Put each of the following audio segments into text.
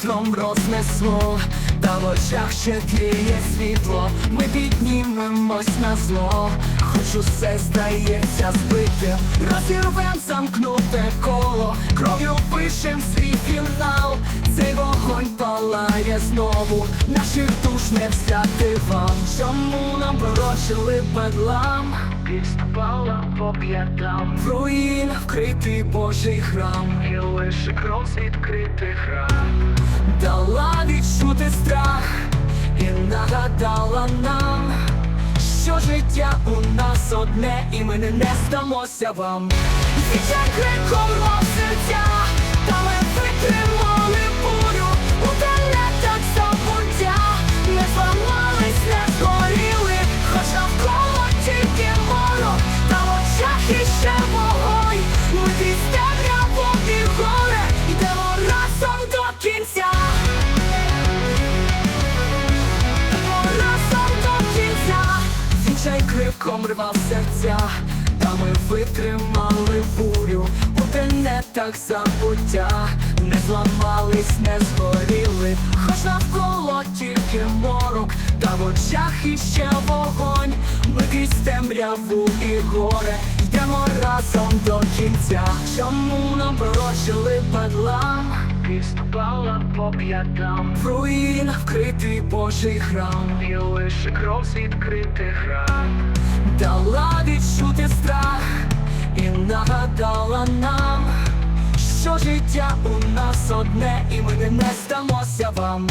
вітром рознесло, та в очах ще тліє світло, ми піднімемось на зло, хоч усе здається збитим, розірвем замкнуте коло, кров'ю пишем свій фінал, цей вогонь палає знову, наших душ не взяти вам. Чому нам пророчили бедлам? Підступала по п'ятам. В руїн вкритий Божий храм. І лише кров з відкритих ран Дала відчути страх І нагадала нам Що життя у нас одне І ми не здамося вам. Вічай криком серця Та ми Вічай кривком рвав серця. Та ми витримали бурю У тенетах забуття. Не зламались, не згоріли Хоч навколо тільки морок. Та в очах іще вогонь Ми крізь темряву і горе. Йдемо разом до кінця. Чому нам пророчили Підступала по п'ятам В руїнах вкритий Божий храм. І лише кров з відкритих ран Дала відчути страх І нагадала нам Що життя у нас одне І ми не здамося вам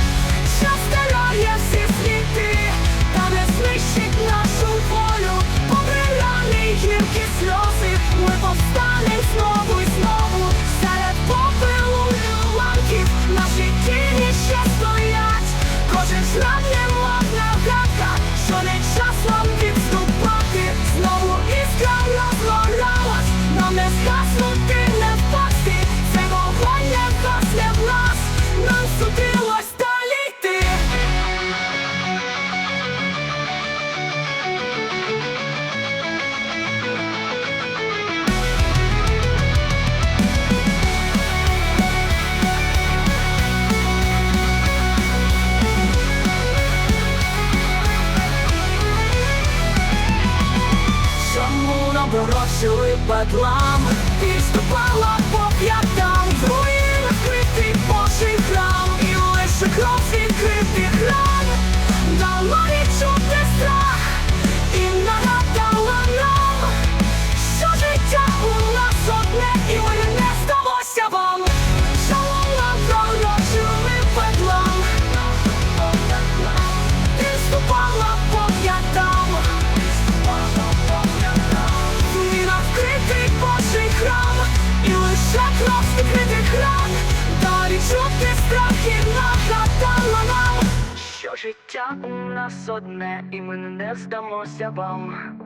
Нам бедлам? Підступала по п'ятам В руїнах вкритий Божий храм І лише кров відкритих ран Дала відчути кров відкритих ран Далі чути страх і нагадала нам. Що життя у нас одне І ми не здамося вам